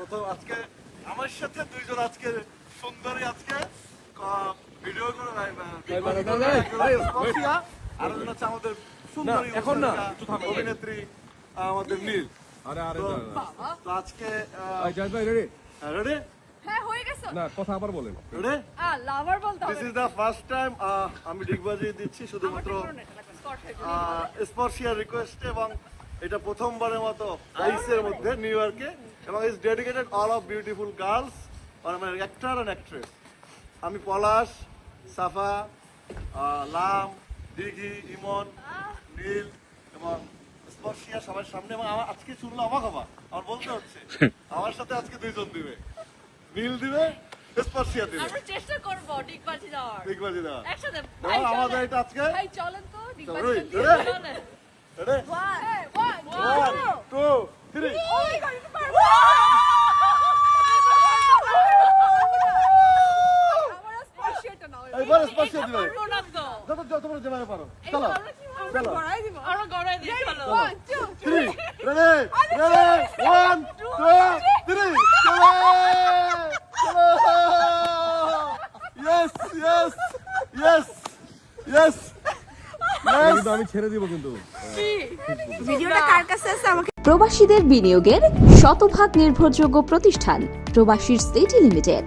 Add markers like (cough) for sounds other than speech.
প্রথম আজকে আমার সাথে দুইজন আজকে সুন্দরী আজকে। ভিডিও করে আর হচ্ছে আমাদের সুন্দরী এখন না, অভিনেত্রী, আমাদের নীল। আরে আরে তো না, না। তো আজকে ভাই, রেডি রেডি হ্যাঁ হয়ে গেছে। না কথা আবার বলেন। লাভার বলতে this is the first time আমি ডিগবাজি দিচ্ছি শুধুমাত্র স্পর্শিয়ার রিকোয়েস্ট এবং এটা প্রথমবারের মতো আইসের মধ্যে নিউ ইয়র্কে। এবং is dedicated all of beautiful girls মানে অ্যাক্টর অ্যান্ড অ্যাক্ট্রেস আমি পলাশ সাফা লাম দিঘি ইমন নীল এবং স্পর্শিয়া সবার সামনে এবং আমার আজকে শুনলো অবাক হবা। আমার বলতে হচ্ছে (laughs) আমার সাথে আজকে দুইজন দিবে। নীল দিবে স্পর্শিয়া দিবে। আমরা চেষ্টা করব ডিগবাজি যাওয়ার দিগবাজি দেওয়া একসাথে। ভাই আমাদের এটা আজকে। ভাই চলেন তো ডিগবাজি রে। চলেন কি চলো। গড়াই দিব আমরা গড়াই দিই চলো। One two three ready ready one two three চলো। চলো। ইয়েস ইয়েস ইয়েস ইয়েস কিন্তু আমি ছেড়ে দিব কিন্তু। ভিডিওটা কার কাছে আছে আমাকে? প্রবাসীদের বিনিয়োগের শতভাগ নির্ভরযোগ্য প্রতিষ্ঠান প্রবাসীর সিটি লিমিটেড।